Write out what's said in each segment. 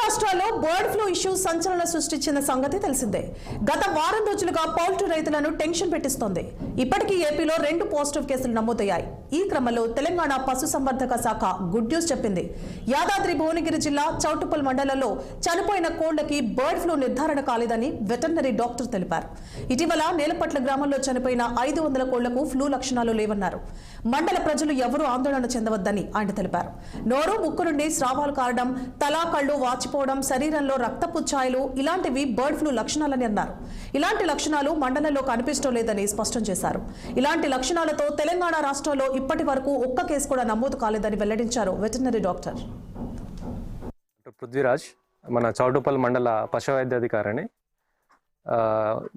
రాష్ట్రాల్లో bird flu issue సంచలన సృష్టించిన సంగతి తెలిసిందే. గత వారం రోజులుగా పౌల్ట్రీ రైతులను టెన్షన్ పెట్టిస్తోంది. ఇప్పటికీ ఏపీలో రెండు పాజిటివ్ కేసులు నమోదయ్యాయి. ఈ క్రమంలో తెలంగాణ పశుసంవర్ధక శాఖ గుడ్ న్యూస్ చెప్పింది. యాదాద్రి భువనగిరి జిల్లా చౌటుపల్ మండలంలో చనిపోయిన కోళ్ళకి బర్డ్ ఫ్లూ నిర్ధారణ కాలేదని వెటర్నరీ డాక్టర్ తెలిపారు. ఇటీవల నేలపట్ల గ్రామంలో చనిపోయిన ఐదు వందల కోళ్ళకు ఫ్లూ లక్షణాలు లేవన్నారు. మండల ప్రజలు ఎవరూ ఆందోళన చెందవద్దని ఆయన తెలిపారు. నోరు ముక్కు నుండి స్రావాలు కారడం తలా కళ్ళు వాచిపోవడం శరీరంలో రక్తపు ఛాయలు ఇలాంటివి బర్డ్ ఫ్లూ లక్షణాలని అన్నారు. ఇలాంటి లక్షణాలు మండలంలో కనిపించడం లేదని స్పష్టం చేశారు. ఇలాంటి లక్షణాలతో తెలంగాణ రాష్ట్రంలో ఇప్పటి వరకు ఒక్క కేసు కూడా నమోదు కాలేదని వెల్లడించారు వెటర్నరీ డాక్టర్. పృథ్వీరాజ్ మన చౌటుపల్లి మండల పశు వైద్యాధికారిని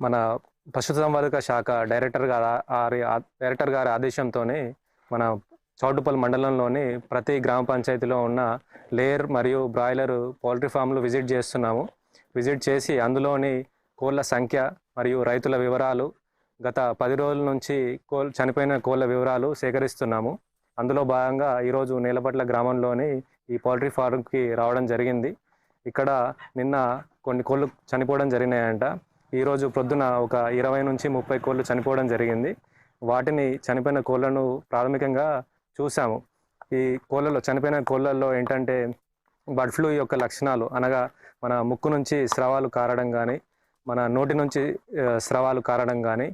మన పశు సంవర్ధక శాఖ డైరెక్టర్ గారి డైరెక్టర్ గారి ఆదేశంతోనే మన చౌటుపల్లి మండలంలోని ప్రతి గ్రామ పంచాయతీలో ఉన్న లేయర్ మరియు బ్రాయిలర్ పౌల్ట్రీ ఫామ్లు విజిట్ చేస్తున్నాము. విజిట్ చేసి అందులోని కోళ్ళ సంఖ్య మరియు రైతుల వివరాలు గత పది రోజుల నుంచి కోల్ చనిపోయిన కోళ్ళ వివరాలు సేకరిస్తున్నాము. అందులో భాగంగా ఈరోజు నీలపట్ల గ్రామంలోని ఈ పౌల్ట్రీ ఫార్మ్కి రావడం జరిగింది. ఇక్కడ నిన్న కొన్ని కోళ్ళు చనిపోవడం జరిగినాయంట. ఈరోజు ప్రొద్దున ఒక ఇరవై నుంచి ముప్పై కోళ్ళు చనిపోవడం జరిగింది. వాటిని చనిపోయిన కోళ్ళను ప్రాథమికంగా చూసాము. ఈ కోళ్ళలో చనిపోయిన కోళ్ళల్లో ఏంటంటే బర్డ్ ఫ్లూ యొక్క లక్షణాలు అనగా మన ముక్కు నుంచి స్రవాలు కారడం కానీ మన నోటి నుంచి స్రవాలు కారడం కానీ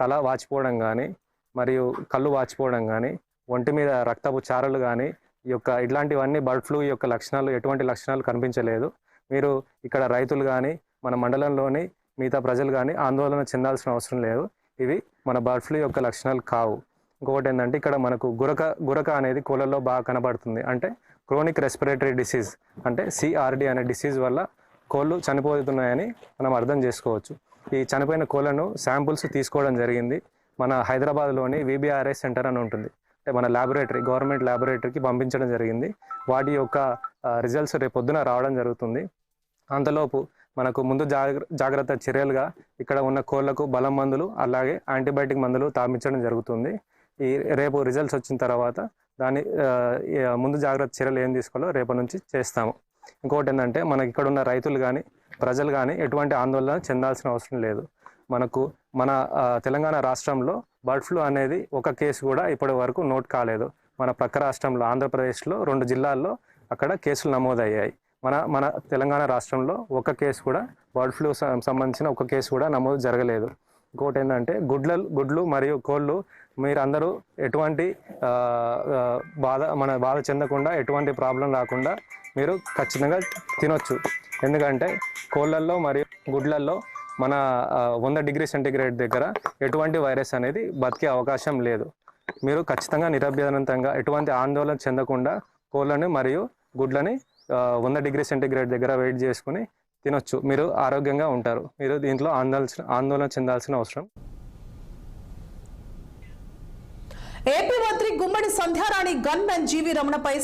తల వాచిపోవడం కానీ మరియు కళ్ళు వాచిపోవడం కానీ ఒంటి మీద రక్తపు చారలు కానీ ఈ యొక్క ఇట్లాంటివన్నీ బర్డ్ ఫ్లూ యొక్క లక్షణాలు ఎటువంటి లక్షణాలు కనిపించలేదు. మీరు ఇక్కడ రైతులు కానీ మన మండలంలోని మిగతా ప్రజలు కానీ ఆందోళన చెందాల్సిన అవసరం లేదు. ఇవి మన బర్డ్ ఫ్లూ యొక్క లక్షణాలు కావు. ఇంకొకటి ఏంటంటే ఇక్కడ మనకు గురక గురక అనేది కోళ్ళల్లో బాగా కనబడుతుంది. అంటే క్రోనిక్ రెస్పిరేటరీ డిసీజ్ అంటే సిఆర్డి అనే డిసీజ్ వల్ల కోళ్ళు చనిపోతున్నాయని మనం అర్థం చేసుకోవచ్చు. ఈ చనిపోయిన కోళ్ళను శాంపుల్స్ తీసుకోవడం జరిగింది. మన హైదరాబాద్లోని విబిఆర్ఐ సెంటర్ అని ఉంటుంది. అంటే మన ల్యాబొరేటరీ గవర్నమెంట్ ల్యాబొరేటరీకి పంపించడం జరిగింది. వాటి యొక్క రిజల్ట్స్ రేపు పొద్దున రావడం జరుగుతుంది. అంతలోపు మనకు ముందు జాగ్ర జాగ్రత్త చర్యలుగా ఇక్కడ ఉన్న కోళ్ళకు బలం మందులు అలాగే యాంటీబయాటిక్ మందులు తాపించడం జరుగుతుంది. ఈ రేపు రిజల్ట్స్ వచ్చిన తర్వాత దాని ముందు జాగ్రత్త చర్యలు ఏం తీసుకోవాలో రేపటి నుంచి చేస్తాము. ఇంకోటి ఏంటంటే మనకి ఇక్కడ ఉన్న రైతులు కానీ ప్రజలు కానీ ఎటువంటి ఆందోళన చెందాల్సిన అవసరం లేదు. మనకు మన తెలంగాణ రాష్ట్రంలో బర్డ్ ఫ్లూ అనేది ఒక కేసు కూడా ఇప్పటి వరకు నోట్ కాలేదు. మన ప్రక్క రాష్ట్రంలో ఆంధ్రప్రదేశ్లో రెండు జిల్లాల్లో అక్కడ కేసులు నమోదయ్యాయి. మన మన తెలంగాణ రాష్ట్రంలో ఒక కేసు కూడా బర్డ్ ఫ్లూ సం- సంబంధించిన ఒక కేసు కూడా నమోదు జరగలేదు. ఇంకోటి ఏంటంటే గుడ్ల గుడ్లు మరియు కోళ్ళు మీరందరూ ఎటువంటి బాధ మన బాధ చెందకుండా ఎటువంటి ప్రాబ్లం రాకుండా మీరు ఖచ్చితంగా తినొచ్చు. ఎందుకంటే కోళ్ళల్లో మరియు గుడ్లల్లో మన వంద డిగ్రీ సెంటీగ్రేడ్ దగ్గర ఎటువంటి వైరస్ అనేది బతికే అవకాశం లేదు. మీరు ఖచ్చితంగా నిరభ్యనంతంగా ఎటువంటి ఆందోళన చెందకుండా కోళ్ళని మరియు గుడ్లని వంద డిగ్రీ సెంటీగ్రేడ్ దగ్గర వెయిట్ చేసుకుని తినొచ్చు. మీరు ఆరోగ్యంగా ఉంటారు. మీరు దీంట్లో ఆందోళన ఆందోళన చెందాల్సిన అవసరం. ఏపీ మంత్రి Gummadi Sandhyarani gunman G V రమణపై